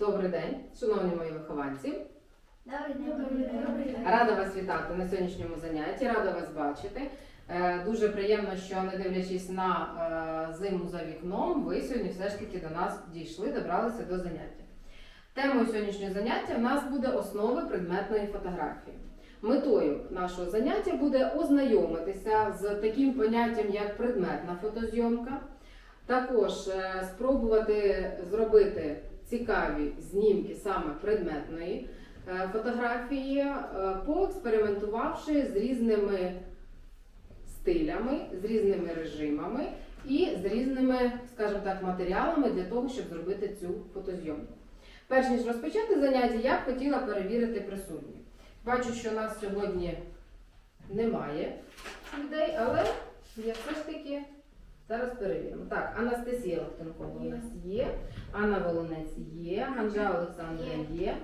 Добрий день, шановні мої вихованці. Добрий день. Рада вас вітати на сьогоднішньому занятті, рада вас бачити. Е, Дуже приємно, що не дивлячись на е, зиму за вікном, ви сьогодні все ж таки до нас дійшли, добралися до заняття. Темою сьогоднішнього заняття в нас буде основи предметної фотографії. Метою нашого заняття буде ознайомитися з таким поняттям, як предметна фотозйомка. Також е, спробувати зробити цікаві знімки саме предметної е, фотографії, е, поекспериментувавши з різними стилями, з різними режимами і з різними, скажімо так, матеріалами для того, щоб зробити цю фотозйомку. Перш ніж розпочати заняття, я б хотіла перевірити присутніх. Бачу, що нас сьогодні немає людей, але я зараз перевіримо. Так, Анастасія Лохтенкова у нас є, Анна Волонець є, Ганжа Олександра є,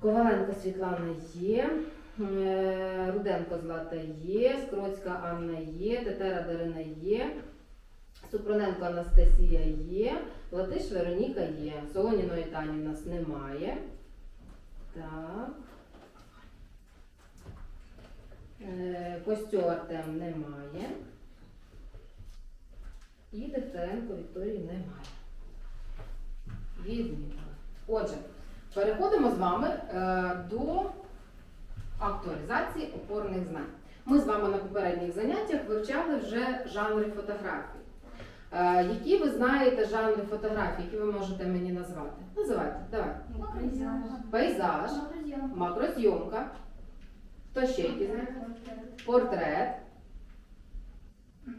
Коваленко Світлана є, е, Руденко Злата є, Скроцька Анна є, Тетера Дарина є, Супроненко Анастасія є, Латиш Вероніка є. Солоніної Тані в нас немає. Так. Е, Костю Артем немає. І Дехтяренко Вікторії немає. Відмінно. Отже, переходимо з вами е, до актуалізації опорних знань. Ми з вами на попередніх заняттях вивчали вже жанри фотографій. Е, які ви знаєте жанри фотографій, які ви можете мені назвати? Називайте, давай. Пейзаж, макрозйомка. Хто ще які знає? Портрет, е,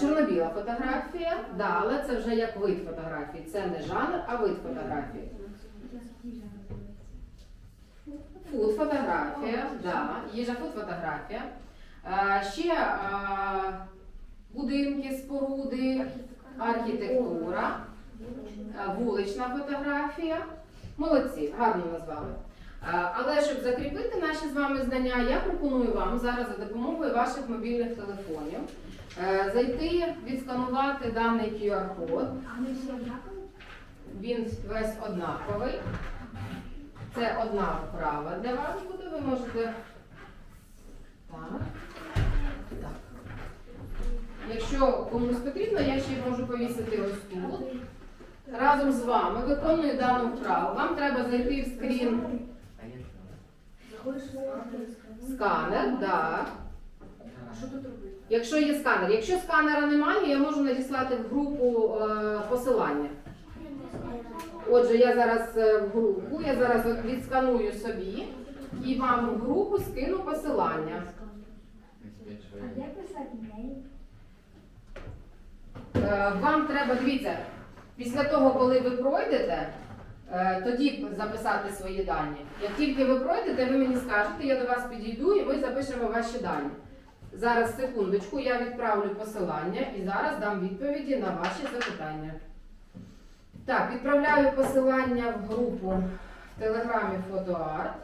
чорно-біла фотографія. Да, але це вже як вид фотографії. Це не жанр, а вид фотографії. Фуд фотографія, да, їжа фуд фотографія. Е, ще е, будинки, споруди, архітектура, е, вулична фотографія. Молодці, гарно назвали. Е, Але щоб закріпити наші з вами знання, я пропоную вам зараз за допомогою ваших мобільних телефонів е, зайти, відсканувати даний QR-код. Він весь однаковий. Це одна вправа для вас буде. Ви можете. Так. Так. Якщо комусь потрібно, я ще можу повісити ось тут. Разом з вами виконую дану вправу. Вам треба зайти в скрін сканер. Да. Що тут робити? Якщо є сканер. Якщо сканера немає, я можу надіслати в групу е, посилання. Отже, я зараз е, в групу, я зараз от відсканую собі і вам в групу скину посилання. А як писати неї? Е, Вам треба, дивіться, після того, коли ви пройдете, е, тоді записати свої дані. Як тільки ви пройдете, ви мені скажете, я до вас підійду і ми запишемо ваші дані. Зараз секундочку, я відправлю посилання і зараз дам відповіді на ваші запитання. Так, відправляю посилання в групу в телеграмі фотоарт.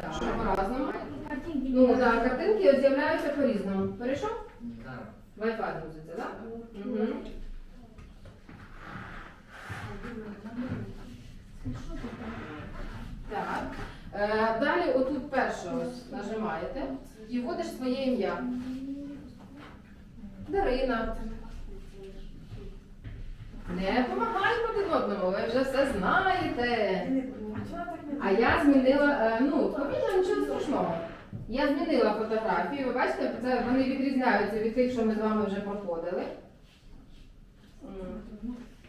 Так, по-разному. Ну так, картинки з'являються по-різному. Перейшов? Wi-Fi грузиться, так? Угу. Так. Е, далі отут перше ось нажимаєте і вводиш своє ім'я. Дарина. Не помагай один одному, ви вже все знаєте. А я змінила, е, ну, помітно нічого страшного. Я змінила фотографію. Ви бачите, це вони відрізняються від тих, що ми з вами вже проходили.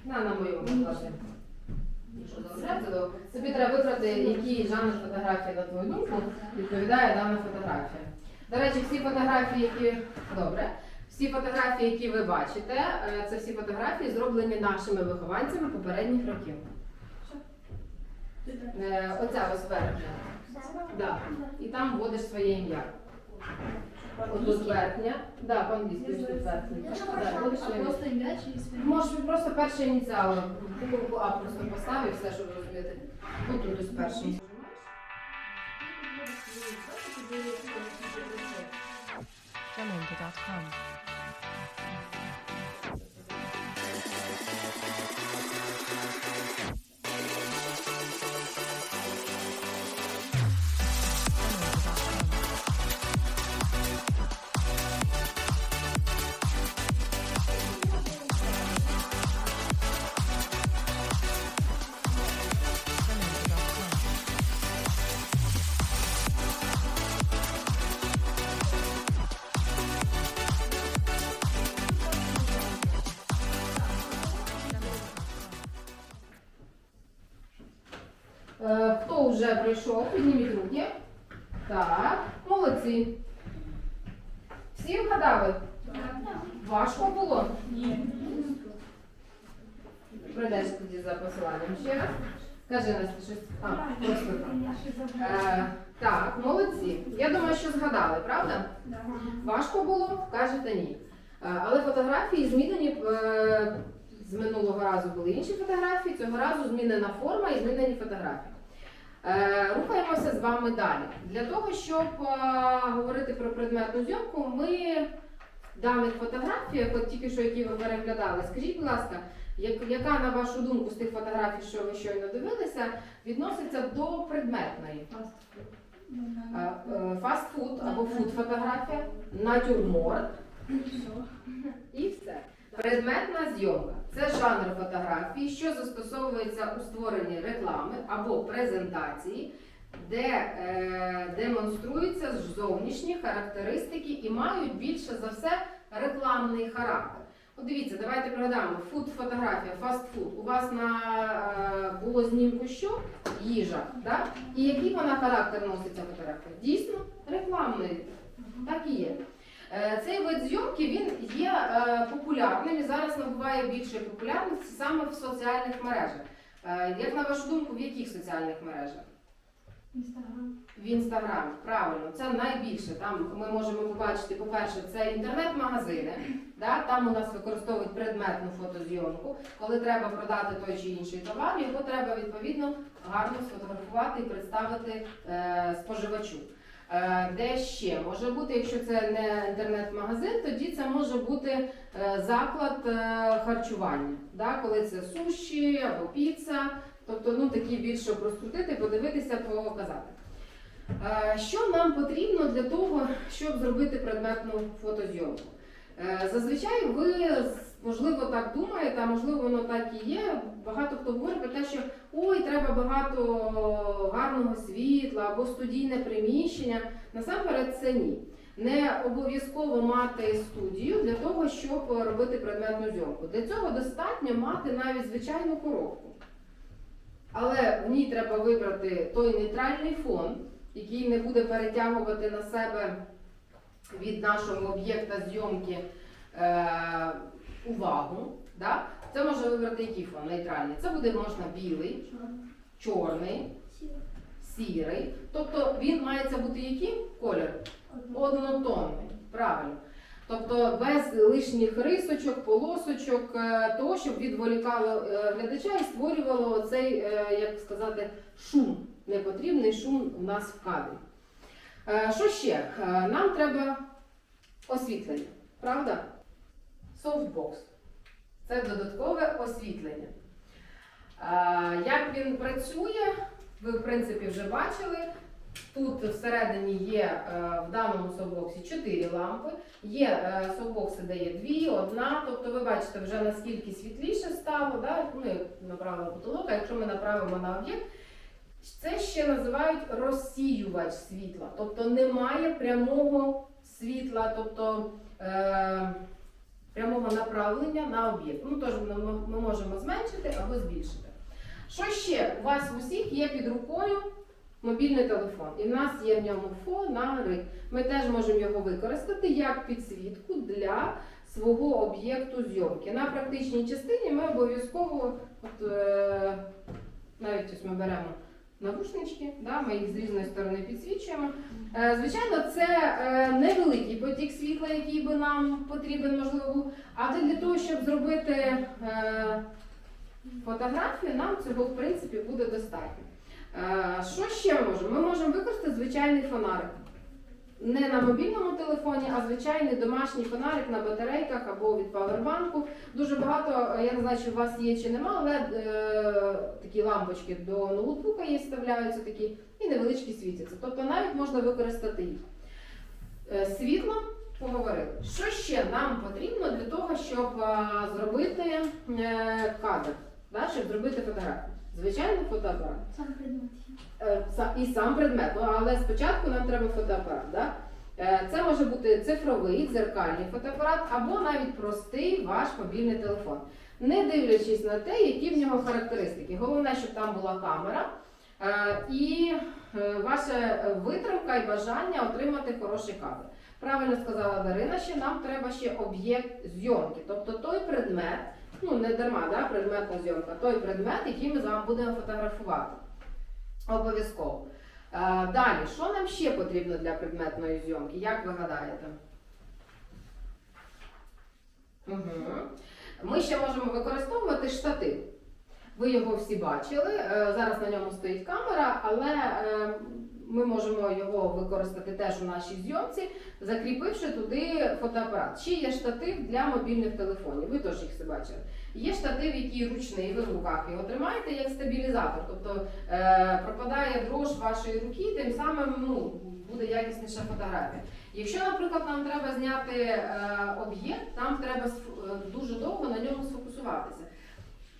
На, на мою Тобі треба вибрати, який жанр фотографії, на твою думку, відповідає дана фотографія. До речі, всі фотографії, які добре, всі фотографії, які ви бачите, е, це всі фотографії зроблені нашими вихованцями попередніх років. Е, Оця ось верхня. Да. І там вводиш своє ім'я. Отут верхня. Да, по-англійськи ось тут верхня. Да. Просто ім'я чи свій? Можеш просто перші ініціали. Буковку А просто поставив, все, щоб розуміти. Тут тут ось перший. Jamendo.com. вже пройшов, підніміть руки. Так, молодці. Всі вгадали? Важко було? Ні. Пройдеш тоді за посиланням ще раз. Кажи Настя, щось. А, просто. Е, так, молодці. Я думаю, що згадали, правда? Важко було? Кажете ні. Е, Але фотографії змінені е, з минулого разу були інші фотографії, цього разу змінена форма і змінені фотографії. Е, Рухаємося з вами далі. Для того, щоб е, говорити про предметну зйомку, ми в даних фотографіях, от тільки що які ви переглядали, скажіть, будь ласка, яка, на вашу думку, з тих фотографій, що ви щойно дивилися, відноситься до предметної? Е, Фастфуд або фуд-фотографія, натюрморт і все. Предметна зйомка це жанр фотографії, що застосовується у створенні реклами або презентації, де е, демонструються зовнішні характеристики і мають більше за все рекламний характер. От дивіться, давайте пригадаємо, фуд-фотографія, фастфуд. У вас на е, було знімку що? Їжа. Да? І який вона характер носить ця фотографія? Дійсно, рекламний. Так і є. Е, Цей вид зйомки він є е, популярним і зараз набуває більшої популярності саме в соціальних мережах. Е, Як на вашу думку, в яких соціальних мережах? В інстаграмі, правильно, це найбільше. Там ми можемо побачити, по-перше, це інтернет-магазини. Да? Там у нас використовують предметну фотозйомку. Коли треба продати той чи інший товар, його треба відповідно гарно сфотографувати і представити е, споживачу. Е, Де ще може бути, якщо це не інтернет-магазин, тоді це може бути е, заклад е, харчування, да? коли це суші або піца, тобто ну такі більше розкрутити, подивитися, показати. Що нам потрібно для того, щоб зробити предметну фотозйомку? Зазвичай ви можливо так думаєте, а можливо воно так і є. Багато хто говорить про те, що ой, треба багато гарного світла або студійне приміщення. Насамперед це ні. Не обов'язково мати студію для того, щоб робити предметну зйомку. Для цього достатньо мати навіть звичайну коробку. Але в ній треба вибрати той нейтральний фон, який не буде перетягувати на себе від нашого об'єкта зйомки е, увагу. Да? Це може вибрати який фон нейтральний. Це буде можна білий, чорний, сірий. Тобто він мається бути який колір? Однотонний. Правильно. Тобто без лишніх рисочок, полосочок, е, того, щоб відволікало е, глядача і створювало цей, як сказати, шум, непотрібний шум у нас в кадрі. Е, Що ще? Е, Нам треба освітлення, правда? Софтбокс. Це додаткове освітлення. Як він працює, ви в принципі вже бачили. Тут всередині є е, в даному софтбоксі 4 лампи, є софтбокси, де є дві, одна. Тобто ви бачите вже наскільки світліше стало, да? як направимо потолок, а якщо ми направимо на об'єкт, це ще називають розсіювач світла. Тобто немає прямого світла, тобто е, прямого направлення на об'єкт. Ну, тож ми, можемо зменшити або збільшити. Що ще? У вас у всіх є під рукою мобільний телефон. І в нас є в ньому фонарик. Ми теж можемо його використати як підсвітку для свого об'єкту зйомки. На практичній частині ми обов'язково, от, е, навіть ось ми беремо навушнички, да, ми їх з різної сторони підсвічуємо. Е, Звичайно, це е, невеликий потік світла, який би нам потрібен, можливо, був. Але для того, щоб зробити е, фотографію, нам цього в принципі буде достатньо. Що ще ми можемо? Ми можемо використати звичайний фонарик. Не на мобільному телефоні, а звичайний домашній фонарик на батарейках або від павербанку. Дуже багато, е, я не знаю, чи у вас є чи нема, але е, такі лампочки до ноутбука є, вставляються такі і невеличкі світяться. Тобто навіть можна використати їх. Е, світло поговорили. Що ще нам потрібно для того, щоб зробити кадр, щоб зробити фотографію? Звичайно, фотоапарат. Сам предмет. Е, са- І сам предмет, ну, але спочатку нам треба фотоапарат. Да? Е, Це може бути цифровий, дзеркальний фотоапарат або навіть простий ваш мобільний телефон. Не дивлячись на те, які в нього характеристики. Головне, щоб там була камера, Е, І е, ваша витримка і бажання отримати хороший кадр. Правильно сказала Дарина, що нам треба ще об'єкт зйомки, тобто той предмет, ну не дарма, да, предметна зйомка, той предмет, який ми з вами будемо фотографувати. Обов'язково. Е, Далі, що нам ще потрібно для предметної зйомки? Як ви гадаєте? Угу. Ми ще можемо використовувати штатив. Ви його всі бачили. е, Зараз на ньому стоїть камера, але е, ми можемо його використати теж у нашій зйомці, закріпивши туди фотоапарат. Ще є штатив для мобільних телефонів. Ви теж їх все бачили. Є штатив, який ручний, ви в руках його тримаєте як стабілізатор. Тобто е, пропадає дрож вашої руки, тим самим ну, буде якісніша фотографія. Якщо, наприклад, нам треба зняти е, об'єкт, нам треба е, дуже довго на ньому сфокусуватися.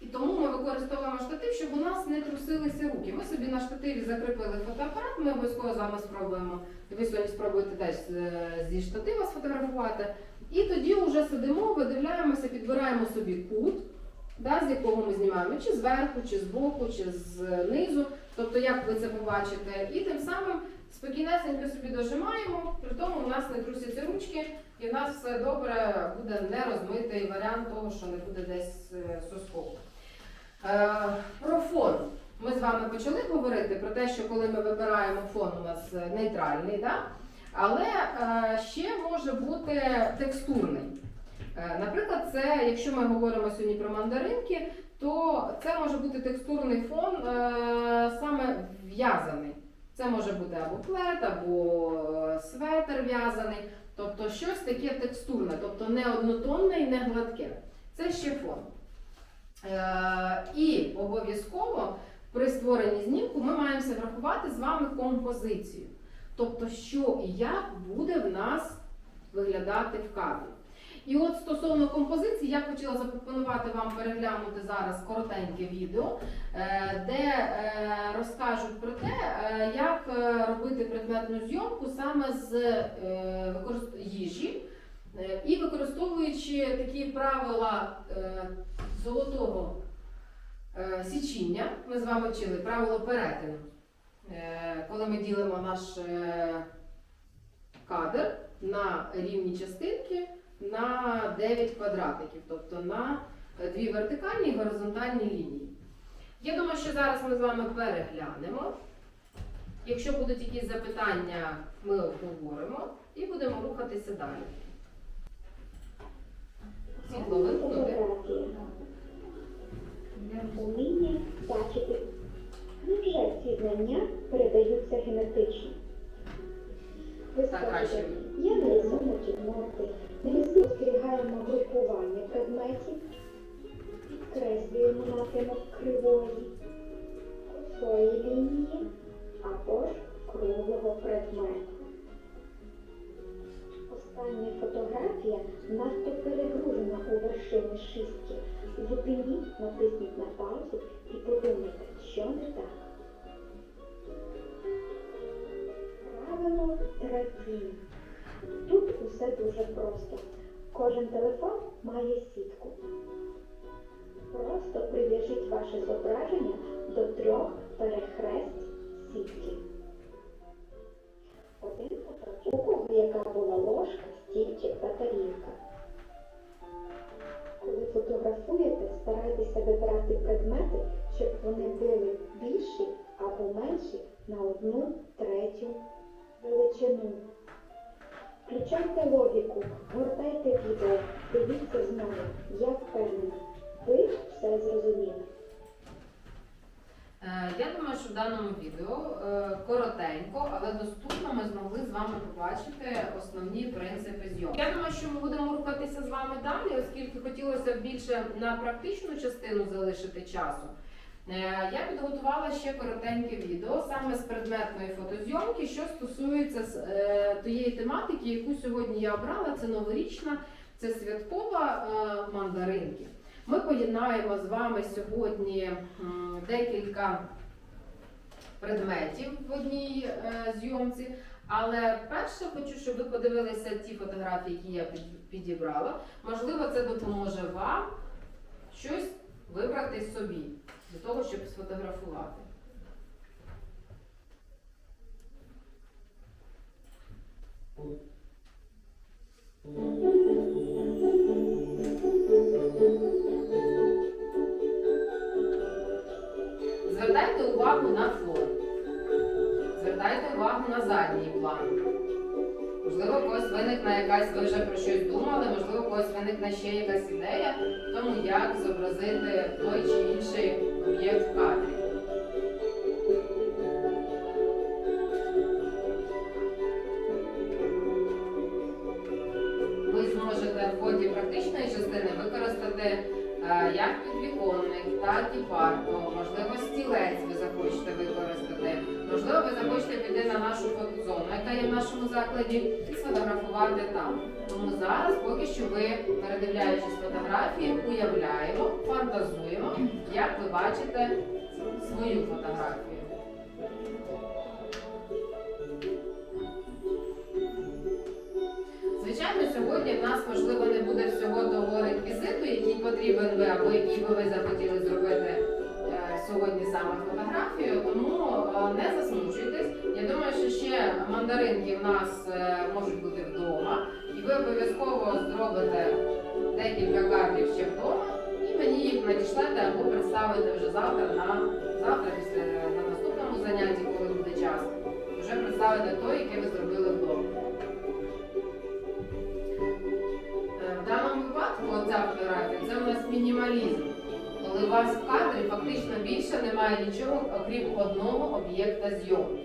І тому ми використовуємо штатив, щоб у нас не трусилися руки. Ми собі на штативі закріпили фотоапарат, ми обов'язково з вами спробуємо. Ви сьогодні спробуєте теж е, зі штатива сфотографувати. І тоді вже сидимо, видивляємося, підбираємо собі кут, да, з якого ми знімаємо, чи зверху, чи збоку, чи знизу. Тобто, як ви це побачите, і тим самим спокійнесенько собі дожимаємо, при тому у нас не трусяться ручки, і в нас все добре буде не розмитий варіант того, що не буде десь е, соскоку. Е, про фон. Ми з вами почали говорити про те, що коли ми вибираємо фон, у нас е, нейтральний, да? але е, ще може бути текстурний. Наприклад, це, якщо ми говоримо сьогодні про мандаринки, то це може бути текстурний фон саме в'язаний. Це може бути або плед, або светр в'язаний, тобто щось таке текстурне, тобто не однотонне і не гладке. Це ще фон. Е, і обов'язково при створенні знімку ми маємо врахувати з вами композицію. Тобто, що і як буде в нас виглядати в кадрі. І от стосовно композиції, я хотіла запропонувати вам переглянути зараз коротеньке відео, е, де е, розкажуть про те, як робити предметну зйомку саме з їжі, і використовуючи такі правила е, золотого е, січіння, ми з вами вчили правило перетину. Е, Коли ми ділимо наш е, кадр на рівні частинки на 9 квадратиків, тобто на е, дві вертикальні і горизонтальні лінії. Я думаю, що зараз ми з вами переглянемо. Якщо будуть якісь запитання, ми обговоримо і будемо рухатися далі. Фотографії. Уміння бачити. Невже ці знання передаються генетично? Ви скажете, я не рисуємо кімнати, не спостерігаємо групування предметів, підкреслюємо напрямок кривої, косої лінії або ж круглого предмету. Остання фотографія надто перегружена у вершини шістки. Зупиніть, натисніть на паузу і подумайте, що не так. Правило третє. Тут усе дуже просто. Кожен телефон має сітку. Просто прив'яжіть ваше зображення до трьох перехрест фотографуєте, старайтеся вибирати предмети, щоб вони були більші або менші на одну третю величину. Включайте логіку, гортайте відео, дивіться знову. Я впевнена, ви все зрозуміли. Е, Я думаю, що в даному відео е, коротенько, але доступно ми змогли з вами побачити основні принципи зйомки. Я думаю, що ми будемо рухатися з вами далі, оскільки хотілося б більше на практичну частину залишити часу. Е, Я підготувала ще коротеньке відео саме з предметної фотозйомки, що стосується тієї тематики, яку сьогодні я обрала. Це новорічна, це святкова мандаринки. Ми поєднаємо з вами сьогодні декілька предметів в одній е, зйомці. Але перше хочу, щоб ви подивилися ті фотографії, які я підібрала. Можливо, це допоможе вам щось вибрати собі для того, щоб сфотографувати. Mm-hmm. Увагу на задній план. Можливо, когось виникне якась, ви вже про щось думали, можливо, когось виникне ще якась ідея в тому, як зобразити той чи інший об'єкт в кадрі. Ви зможете в ході практичної частини використати е, як підвіконник, так і парту, можливо, стілець. Можливо, ви захочете піти на нашу фотозону, яка є в нашому закладі, і сфотографувати там. Тому зараз, поки що ви, передивляючись фотографії, уявляємо, фантазуємо, як ви бачите свою фотографію. Звичайно, сьогодні в нас можливо не буде всього того реквізиту, який потрібен ви або який би ви захотіли зробити е, сьогодні саме фотографію, мандаринки в нас е, можуть бути вдома, і ви обов'язково зробите декілька кадрів ще вдома, і мені їх надішлете або представите вже завтра на завтра, після на наступному занятті, коли буде час. Вже представите той, який ви зробили вдома. Е, В даному випадку оця фотографія це у нас мінімалізм. Коли у вас в кадрі фактично більше немає нічого, окрім одного об'єкта зйомки.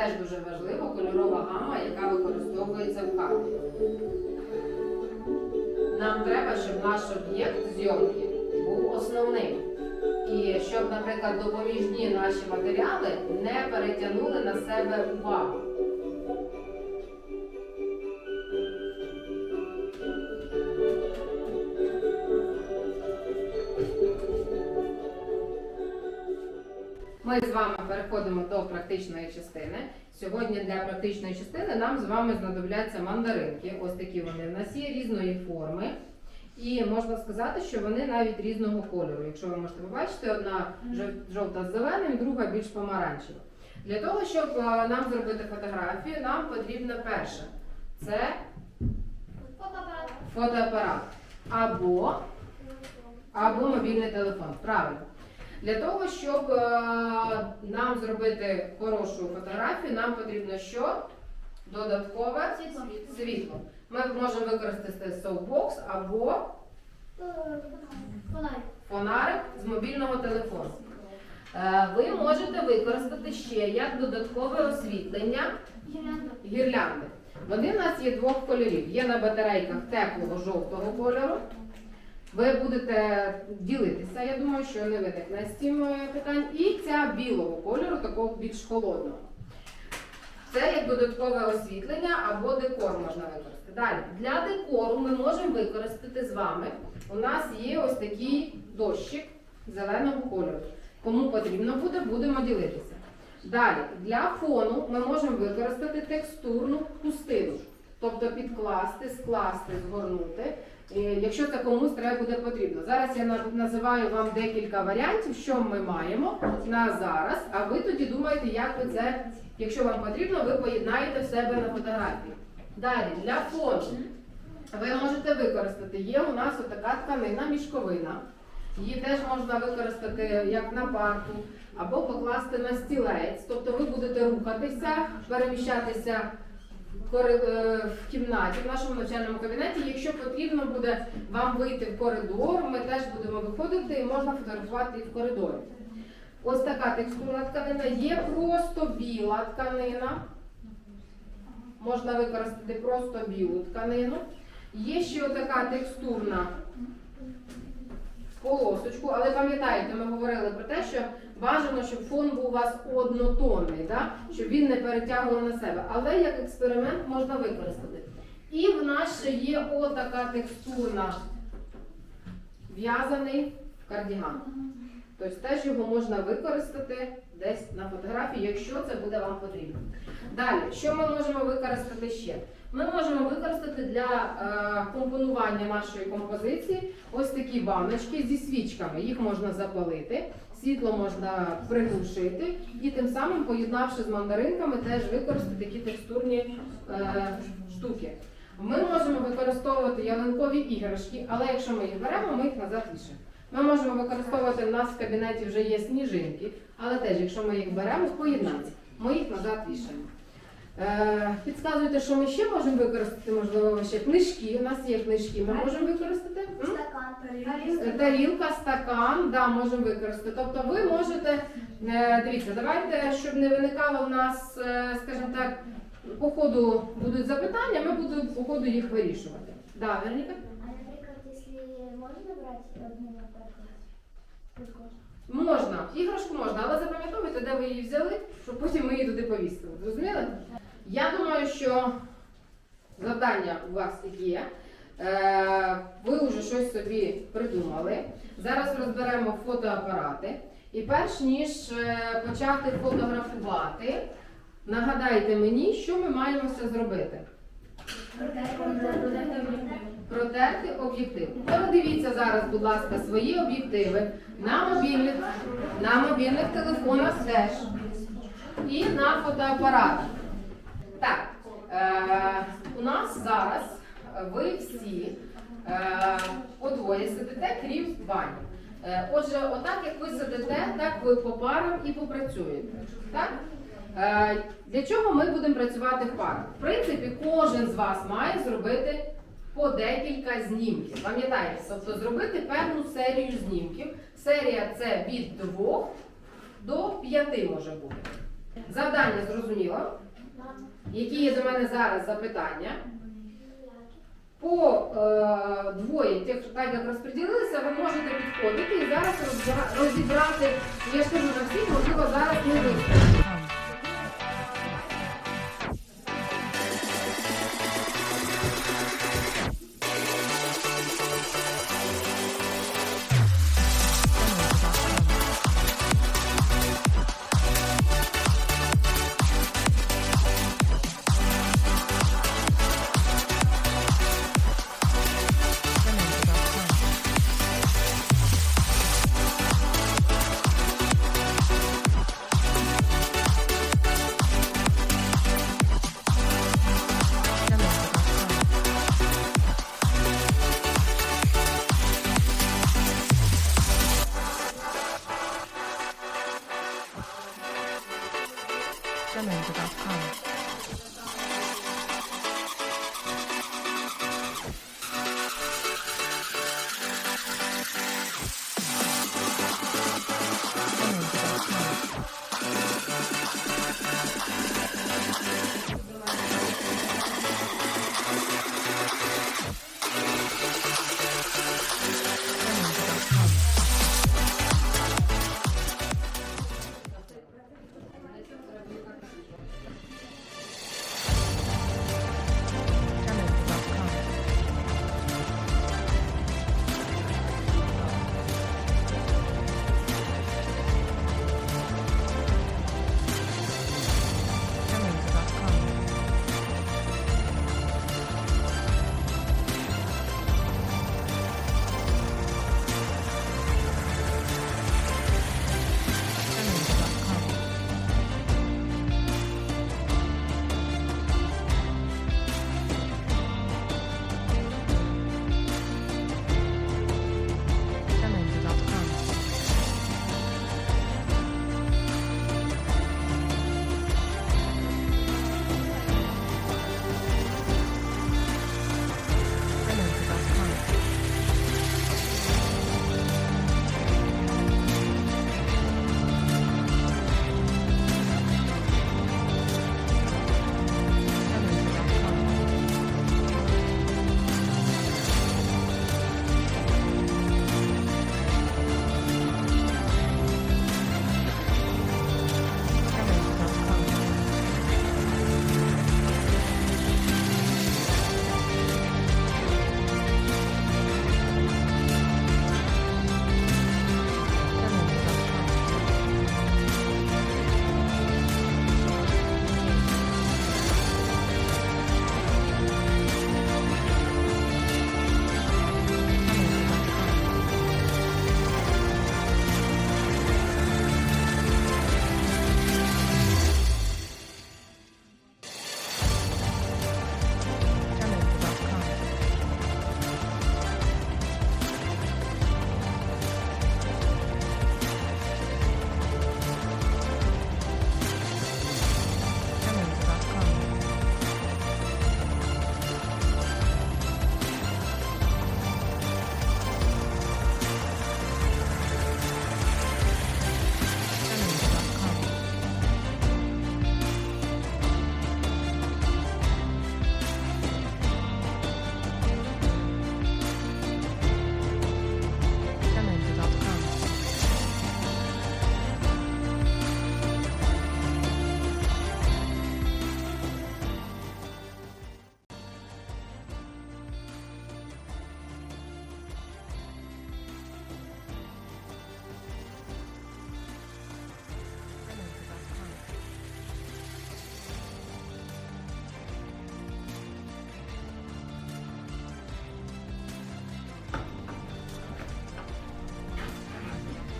Теж дуже важливо, кольорова гама, яка використовується в кадрі. Нам треба, щоб наш об'єкт зйомки був основним. І щоб, наприклад, допоміжні наші матеріали не перетягнули на себе увагу. Ми з вами переходимо до практичної частини. Сьогодні для практичної частини нам з вами знадобляться мандаринки. Ось такі вони в нас є різної форми. І можна сказати, що вони навіть різного кольору. Якщо ви можете побачити, одна жовта з зеленим, друга більш помаранчева. Для того, щоб е, нам зробити фотографію, нам потрібно перше це Фотоапарат. фотоапарат або, або мобільний телефон. Правильно. Для того, щоб е, нам зробити хорошу фотографію, нам потрібно що? Додаткове Світло. Ми можемо використати софтбокс або Фонарик. фонарик з мобільного телефону. Е, Ви можете використати ще як додаткове освітлення гірлянди. Вони в нас є двох кольорів. Є на батарейках теплого жовтого кольору. Ви будете ділитися, я думаю, що не виникне з цим е, питань. І ця білого кольору, такого більш холодного. Це як додаткове освітлення або декор можна використати. Далі, для декору ми можемо використати з вами. У нас є ось такий дощик зеленого кольору. Кому потрібно буде, будемо ділитися. Далі, для фону ми можемо використати текстурну пустину, тобто підкласти, скласти, згорнути, якщо це комусь треба буде потрібно. Зараз я називаю вам декілька варіантів, що ми маємо на зараз, а ви тоді думаєте, як ви це, якщо вам потрібно, ви поєднаєте в себе на фотографії. Далі, для фону ви можете використати, є у нас отака тканина мішковина. Її теж можна використати як на парту, або покласти на стілець. Тобто ви будете рухатися, переміщатися е, в кімнаті, в нашому навчальному кабінеті. Якщо потрібно буде вам вийти в коридор, ми теж будемо виходити і можна фотографувати і в коридорі. Ось така текстурна тканина. Є просто біла тканина. Можна використати просто білу тканину. Є ще така текстурна полосочку, але пам'ятаєте, ми говорили про те, що бажано, щоб фон був у вас однотонний, да? щоб він не перетягував на себе. Але як експеримент можна використати. І в нас ще є отака текстурна в'язаний кардіган. Тобто теж його можна використати десь на фотографії, якщо це буде вам потрібно. Далі, що ми можемо використати ще? Ми можемо використати для е, компонування нашої композиції ось такі баночки зі свічками. Їх можна запалити, світло можна приглушити і тим самим, поєднавши з мандаринками, теж використати такі текстурні е, штуки. Ми можемо використовувати ялинкові іграшки, але якщо ми їх беремо, ми їх назад лишимо. Ми можемо використовувати, в нас в кабінеті вже є сніжинки, але теж, якщо ми їх беремо в поєднанні, ми їх назад вішаємо. Е, підказуйте, що ми ще можемо використати, можливо, ви ще книжки. У нас є книжки, ми можемо використати. М? Стакан. Е, Тарілка, стакан, да, можемо використати. Тобто ви можете, е, дивіться, давайте, щоб не виникало в нас, е, скажімо так, по ходу будуть запитання, ми будемо по ходу їх вирішувати. Да, Вероніка? А, наприклад, якщо можна брати одну, наприклад. Можна, іграшку можна, але запам'ятовуйте, де ви її взяли, щоб потім ми її туди повісили. Зрозуміли? Я думаю, що завдання у вас є. Е, Ви вже щось собі придумали. Зараз розберемо фотоапарати. І перш ніж е, почати фотографувати, нагадайте мені, що ми маємо все зробити. Протерти об'єктив. Передивіться зараз, будь ласка, свої об'єктиви на мобільних, на мобільних телефонах теж і на фотоапаратах. Так, е, у нас зараз е, ви всі е, по двоє сидите, крім Вані. Е, отже, отак як ви сидите, так ви по парам і попрацюєте. Так? Е, для чого ми будемо працювати в парах? В принципі, кожен з вас має зробити по декілька знімків. Пам'ятаєте, тобто зробити певну серію знімків. Серія це від 2 до 5 може бути. Завдання зрозуміло. Які є до мене зараз запитання? По е, двоє, тих, так як розподілилися, ви можете підходити і зараз розібрати. Я ж кажу на всіх, можливо, зараз не вийде.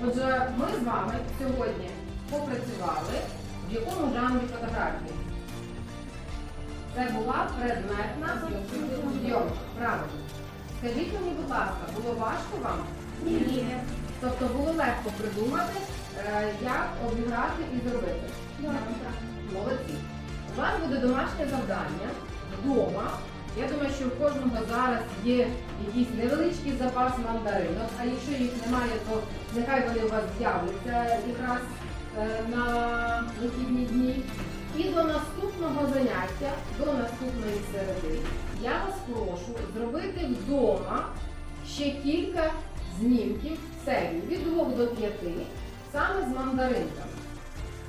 Отже, ми з вами сьогодні попрацювали в якому жанрі фотографії? Це була предметна зйомка. Правильно. Скажіть мені, будь ласка, було важко вам? Ні. Тобто було легко придумати, е, як обіграти і зробити. Молодці. У вас буде домашнє завдання вдома. Я думаю, що у кожного зараз є якийсь невеличкий запас мандаринок, а якщо їх немає, то нехай вони у вас з'являться якраз е, на вихідні дні. І до наступного заняття, до наступної середи, я вас прошу зробити вдома ще кілька знімків серії від 2 до 5, саме з мандаринками.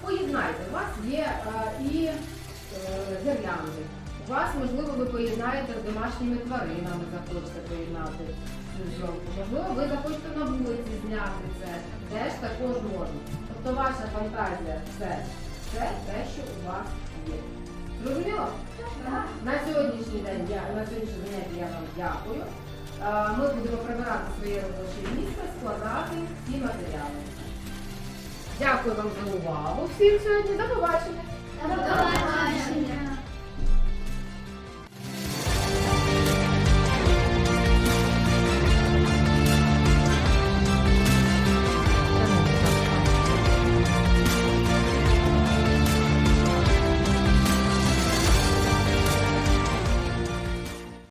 Поєднайте, у вас є е, і е, гірлянди. Вас, можливо, ви поєднаєте з домашніми тваринами, захочете поєднати зйомку. Можливо, ви захочете на вулиці зняти це. Теж також можна. Тобто ваша фантазія це, це те, що у вас є. Зрозуміло? На сьогоднішній день я на сьогоднішнє заняття я вам дякую. Ми будемо прибирати своє робоче місце, складати всі матеріали. Дякую вам за увагу всім сьогодні. До побачення. До побачення.